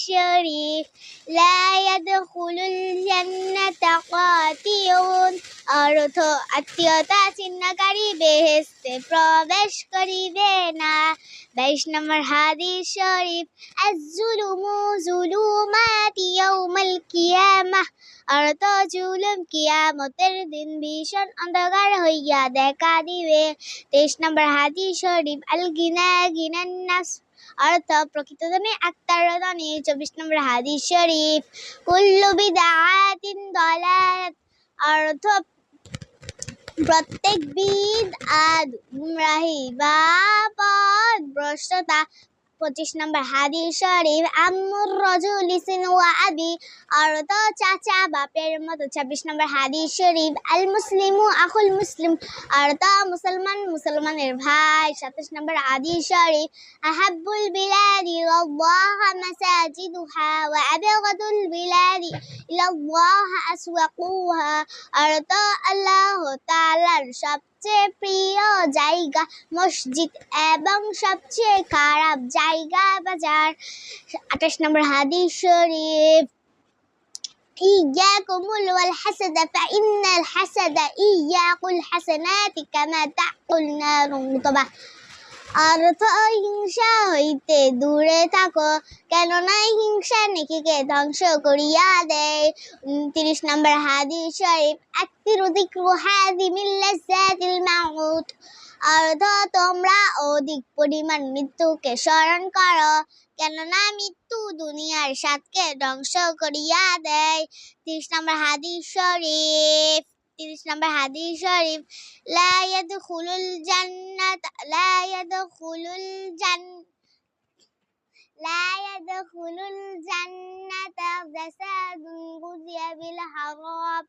الشريف لا يدخل الجنة قاتلون অর্থ আত্মীয়তা চিহ্নকারী বেহেস্তে প্রবেশ করিবে না বাইশ নম্বর হাদিস শরীফ আজুলুমু জুলুমাতি ইয়াউমাল কিয়ামাহ অর্থ জুলুম কিয়ামতের দিন ভীষণ অন্ধকার হইয়া দেখা দিবে তেইশ নম্বর হাদিস শরীফ আল গিনা গিনান নাস অর্থ প্রকৃত ধনে আক্তার ধনে চব্বিশ নম্বর হাদিস শরীফ কুল্লু বিদাতিন দলাত অর্থ প্রত্যেক বিদ আদ গুমরাহি বা পথ ভ্রষ্টতা পঁচিশ নম্বর হাদিস শরীফ আম্মুর রজুল ইসিন ওয়া আবি অর্থ চাচা বাপের মতো ছাব্বিশ নম্বর হাদিস শরীফ আল মুসলিমু আখুল মুসলিম অর্থ মুসলমান মুসলমানের ভাই সাতাশ নম্বর হাদিস শরীফ আহাব্বুল বিলাদি ইলাল্লাহ মাসাজিদুহা ওয়া আবগাদুল বিলাদি ইলাল্লাহ আসওয়াকুহা অর্থ আল্লাহ তাআলার সবচেয়ে প্রিয় জায়গা মসজিদ এবং সবচেয়ে খারাপ জায়গা বাজার আঠাশ নম্বর হাদিস শরীফ إياكم والحسد فإن الحسد إياق الحسنات كما تأكل نار মুতবা অর্থ হিংসা হইতে দূরে থাকো। কেননা হিংসা নেকিকে ধ্বংস করিয়া দেয়। তিরিশ নম্বর হাদিস শরীফ আক্তিরু হাদিমিল লাজ্জাতিল মাউত। অর্থ তোমরা অধিক পরিমাণ মৃত্যুকে স্মরণ করো। কেননা মৃত্যু দুনিয়ার স্বাদকে ধ্বংস করিয়া দেয়। তিরিশ নম্বর হাদিস শরীফ তিরিশ নম্বর হাদিস শরীফ لا يدخل الجنة لا يدخل الجن لا يدخل الجنة جسد غذي بالحرام